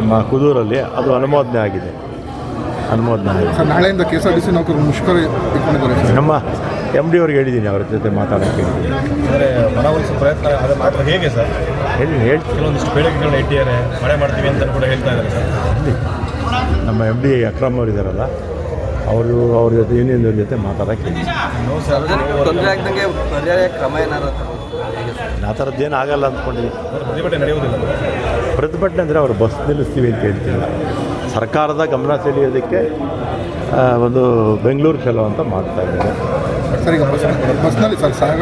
ನಮ್ಮ ಕುದೂರಲ್ಲಿ ಅದು ಅನುಮೋದನೆ ಆಗಿದೆ. ಅನುಮೋದನೆ ಆಗಿದೆ. ಸರ್ ನಾಳೆಯಿಂದ K S R T C ನೌಕರರು ಮುಷ್ಕರ ಇಟ್ಕೊಂಡಿದ್ದಾರೆ ಸರ್. ನಮ್ಮ ಎಂ ಡಿ ಅವ್ರಿಗೆ ಹೇಳಿದ್ದೀನಿ ಅವ್ರ ಜೊತೆ ಮಾತಾಡೋಕ್ಕೆ. ಪ್ರಯತ್ನ ಅದು ಮಾತ್ರ ಹೇಗೆ ಸರ್? ಹೇಳಿ ಹೇಳಿ. ಕೆಲವೊಂದಿಷ್ಟು ಬೇಡಿಕೆಗಳನ್ನ ಇಟ್ಟಿದ್ದಾರೆ ಮಳೆ ಮಾಡ್ತೀವಿ ಅಂತ ಕೂಡ ಹೇಳ್ತಾ ಇದ್ದಾರೆ ಸರ್. ನಮ್ಮ ಎಂ ಡಿ ಅಕ್ರಮ್ ಅವರು ಇದಾರಲ್ಲ ಅವರು ಅವ್ರ ಜೊತೆ ಯೂನಿಯನ್ ಅವ್ರ ಜೊತೆ ಮಾತಾಡೋಕ್ಕೆ ತೊಂದರೆ ಆಗ್ದಂಗೆ ಪರ್ಯಾಯ ಕ್ರಮ ಸರ್ ಆ ಥರದ್ದೇನು ಆಗಲ್ಲ ಅಂದ್ಕೊಂಡಿದ್ದೀನಿ. ಪ್ರತಿಭಟನೆ ನಡೆಯುವುದಿಲ್ಲ. ಪ್ರತಿಭಟನೆ ಅಂದರೆ ಅವರು ಬಸ್ ನಿಲ್ಲಿಸ್ತೀವಿ ಅಂತ ಹೇಳ್ತೀವಿ ಸರ್ಕಾರದ ಗಮನ ಸೆಳೆಯೋದಕ್ಕೆ ಒಂದು ಬೆಂಗಳೂರು ಚಲೋ ಅಂತ ಮಾಡ್ತಾ ಇದ್ದಾರೆ. ಸರ್ ಈಗ ಬಸ್ ಬಸ್ನಲ್ಲಿ ಸರ್ ಸಾಗ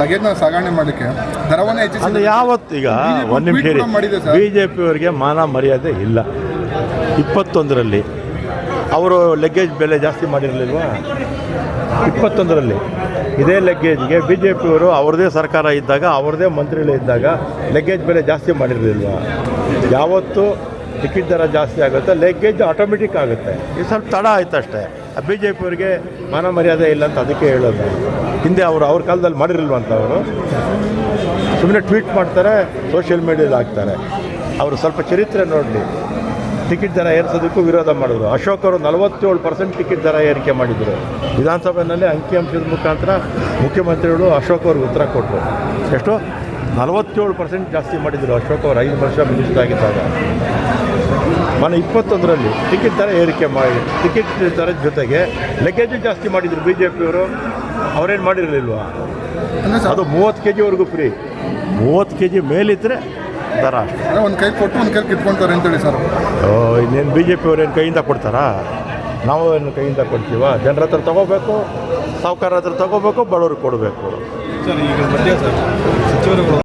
ಲಗೇಜ್ನ ಸಾಗಣೆ ಮಾಡಲಿಕ್ಕೆ ದರವನ್ನೇ ಅದು ಹೆಚ್ಚಿಸಿ ಯಾವತ್ತು ಈಗ BJP ಒಂದು ನಿಮಿಷ ಬಿ ಜೆ ಪಿಯವರಿಗೆ ಮಾನ ಮರ್ಯಾದೆ ಇಲ್ಲ. ಇಪ್ಪತ್ತೊಂದರಲ್ಲಿ ಅವರು ಲಗೇಜ್ ಬೆಲೆ ಜಾಸ್ತಿ ಮಾಡಿರಲಿಲ್ವಾ? ಇಪ್ಪತ್ತೊಂದರಲ್ಲಿ ಇದೇ ಲಗ್ಗೇಜ್ಗೆ ಬಿ ಜೆ ಪಿಯವರು ಅವ್ರದ್ದೇ ಸರ್ಕಾರ ಇದ್ದಾಗ ಅವ್ರದ್ದೇ ಮಂತ್ರಿಗಳು ಇದ್ದಾಗ ಲಗ್ಗೇಜ್ ಬೆಲೆ ಜಾಸ್ತಿ ಮಾಡಿರಲಿಲ್ಲ ಯಾವತ್ತು ಟಿಕೆಟ್ ದರ ಜಾಸ್ತಿ ಆಗುತ್ತೆ ಲಗ್ಗೇಜ್ ಆಟೋಮೆಟಿಕ್ ಆಗುತ್ತೆ. ಇದು ಸ್ವಲ್ಪ ತಡ ಆಯ್ತು ಅಷ್ಟೇ. ಬಿ ಜೆ ಪಿಯವ್ರಿಗೆ ಮಾನ ಮರ್ಯಾದೆ ಇಲ್ಲ ಅಂತ ಅದಕ್ಕೆ ಹೇಳೋದು. ಹಿಂದೆ ಅವರು ಅವ್ರ ಕಾಲದಲ್ಲಿ ಮಾಡಿರಲ್ವಂತ ಅವರು. ಸುಮ್ಮನೆ ಟ್ವೀಟ್ ಮಾಡ್ತಾರೆ ಸೋಷಿಯಲ್ ಮೀಡಿಯಾದಲ್ಲಿ ಹಾಕ್ತಾರೆ. ಅವರು ಸ್ವಲ್ಪ ಚರಿತ್ರೆ ನೋಡಲಿ. ಟಿಕೆಟ್ ದರ ಏರಿಸೋದಕ್ಕೂ ವಿರೋಧ ಮಾಡಿದ್ರು. ಅಶೋಕ್ ಅವರು ನಲವತ್ತೇಳು ಪರ್ಸೆಂಟ್ ಟಿಕೆಟ್ ದರ ಏರಿಕೆ ಮಾಡಿದರು. ವಿಧಾನಸಭೆಯಲ್ಲಿ ಅಂಕಿಅಂಶದ ಮುಖಾಂತರ ಮುಖ್ಯಮಂತ್ರಿಗಳು ಅಶೋಕ್ ಅವ್ರಿಗೆ ಉತ್ತರ ಕೊಟ್ಟರು. ಎಷ್ಟು? ನಲವತ್ತೇಳು ಪರ್ಸೆಂಟ್ ಜಾಸ್ತಿ ಮಾಡಿದ್ರು ಅಶೋಕ್ ಅವರು ಐದು ವರ್ಷ ಮಿನಿಸ್ಟರ್ ಆಗಿದ್ದಾಗ. ಮನೆ ಇಪ್ಪತ್ತೊಂದರಲ್ಲಿ ಟಿಕೆಟ್ ದರ ಏರಿಕೆ ಮಾಡಿ ಟಿಕೆಟ್ ದರ ಜೊತೆಗೆ ಲಗೇಜು ಜಾಸ್ತಿ ಮಾಡಿದರು ಬಿ ಜೆ ಪಿಯವರು ಅವರೇನು ಮಾಡಿರಲಿಲ್ವಾ? ಅದು ಮೂವತ್ತು ಕೆ ಜಿವರೆಗೂ ಫ್ರೀ ಮೂವತ್ತು ಕೆ ಜಿ ಮೇಲಿದ್ದರೆ ದರ ಒಂದು ಕೈ ಕೊಟ್ಟು ಒಂದು ಕೈ ಕಿತ್ಕೊಳ್ತಾರೆ ಅಂತೇಳಿ ಸರ್. ಓ, ಇನ್ನೇನು ಬಿ ಜೆ ಪಿಯವ್ರೇನು ಕೈಯಿಂದ ಕೊಡ್ತಾರಾ? ನಾವು ಏನು ಕೈಯಿಂದ ಕೊಡ್ತೀವ? ಜನರ ಹತ್ರ ತೊಗೋಬೇಕು ಸಾಹುಕಾರ ಹತ್ರ ತಗೋಬೇಕು, ಬಡವ್ರಿಗೆ ಕೊಡಬೇಕು. ಸರ್, ಈಗ ಸಚಿವರುಗಳು